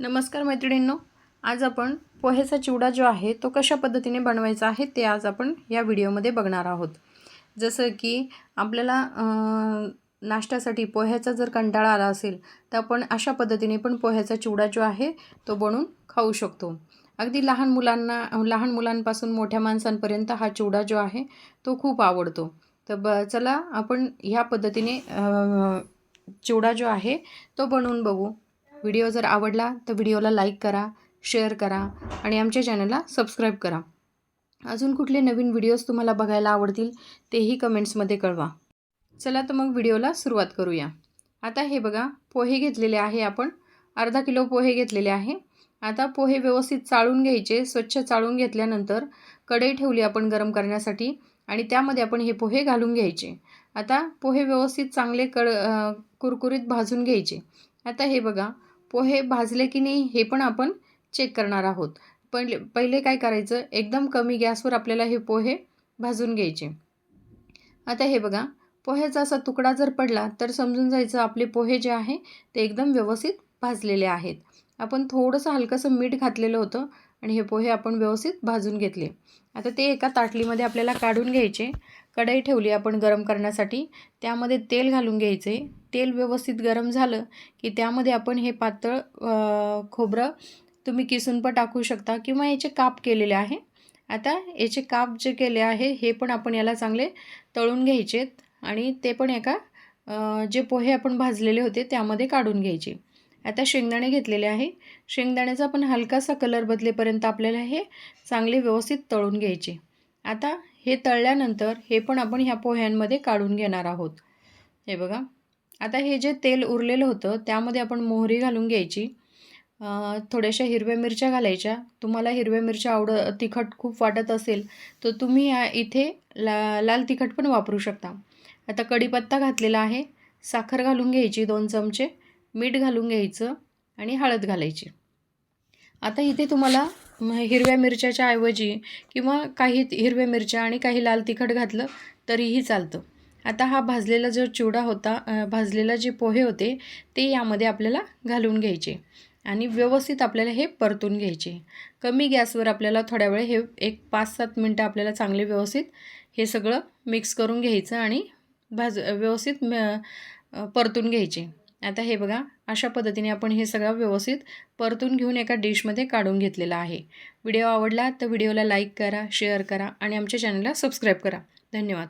नमस्कार मैत्रिणींनो आज आपण पोह्याचा चिवडा जो आहे तो कशा पद्धतीने बनवायचा आहे ते आज आपण या व्हिडिओमध्ये बघणार आहोत. जसं की आपल्याला नाश्त्यासाठी पोह्याचा जर कंटाळा आला असेल तर आपण अशा पद्धतीने पण पोह्याचा चिवडा जो आहे तो बनवून खाऊ शकतो. अगदी लहान मुलांना लहान मुलांपासून मोठ्या माणसांपर्यंत हा चिवडा जो आहे तो खूप आवडतो. तर ब चला आपण ह्या पद्धतीने चिवडा जो आहे तो बनवून बघू. व्हिडिओ जर आवडला तर व्हिडिओला लाईक करा शेअर करा आणि आमच्या चॅनलला सबस्क्राईब करा. अजून कुठले नवीन व्हिडिओज तुम्हाला बघायला आवडतील तेही कमेंट्समध्ये कळवा. चला तर मग व्हिडिओला सुरुवात करूया. आता हे बघा पोहे घेतलेले आहे आपण. अर्धा किलो पोहे घेतलेले आहे. आता पोहे व्यवस्थित चाळून घ्यायचे स्वच्छ चाळून घेतल्यानंतर कढई ठेवली आपण गरम करण्यासाठी आणि त्यामध्ये आपण हे पोहे घालून घ्यायचे. आता पोहे व्यवस्थित चांगले कड कुरकुरीत भाजून घ्यायचे. आता हे बघा पोहे भाजले की नाही हे पण आपण चेक करणार आहोत. पहिले पहिले काय करायचं एकदम कमी गॅसवर आपल्याला हे पोहे भाजून घ्यायचे. आता हे बघा पोह्याचा असा तुकडा जर पडला तर समजून जायचं आपले पोहे जे आहे ते एकदम व्यवस्थित भाजलेले आहेत. आपण थोडंसं हलकंसं मीठ घातलेलं होतं आणि हे पोहे आपण व्यवस्थित भाजून घेतले. आता ते एका ताटलीमध्ये आपल्याला काढून घ्यायचे. कढई ठेवली आपण गरम करण्यासाठी. त्यामध्ये तेल घालून घ्यायचे. तेल व्यवस्थित गरम झालं की त्यामध्ये आपण हे पातळ खोबरं तुम्ही किसून पण टाकू शकता किंवा याचे काप केलेले आहे. आता याचे काप जे केले आहे हे पण आपण याला चांगले तळून घ्यायचेत आणि ते पण एका जे पोहे आपण भाजलेले होते त्यामध्ये काढून घ्यायचे. आता शेंगदाणे घेतलेले आहे. शेंगदाण्याचा पण हलकासा कलर बदलेपर्यंत आपल्याला हे चांगले व्यवस्थित तळून घ्यायचे. आता हे तळल्यानंतर हे पण आपण ह्या पोह्यांमध्ये काढून घेणार आहोत. हे बघा. आता हे जे तेल उरलेलं होतं त्यामध्ये आपण मोहरी घालून घ्यायची. थोड्याशा हिरव्या मिरच्या घालायच्या. तुम्हाला हिरव्या मिरच्या आवड तिखट खूप वाटत असेल तर तुम्ही इथे ला लाल तिखट पण वापरू शकता. आता कढीपत्ता घातलेला आहे. साखर घालून घ्यायची दोन चमचे. मीठ घालून घ्यायचं आणि हळद घालायची. आता इथे तुम्हाला हिरव्या मिरच्याच्या ऐवजी किंवा काही हिरव्या मिरच्या आणि काही लाल तिखट घातलं तरीही चालतं. आता हा भाजलेला जो चिवडा होता भाजलेला जे पोहे होते ते यामध्ये आपल्याला घालून घ्यायचे आणि व्यवस्थित आपल्याला हे परतून घ्यायचे. कमी गॅसवर आपल्याला थोड्या वेळ हे एक पाच सात मिनटं आपल्याला चांगले व्यवस्थित हे सगळं मिक्स करून घ्यायचं आणि भाज व्यवस्थित म परतून घ्यायचे. आता हे बघा अशा पद्धतीने आपण हे सगळं व्यवस्थित परतून घेऊन एका डिशमध्ये काढून घेतलेला आहे. व्हिडिओ आवडला तर व्हिडिओला लाईक करा शेअर करा आणि आमच्या चॅनलला सबस्क्राईब करा. धन्यवाद.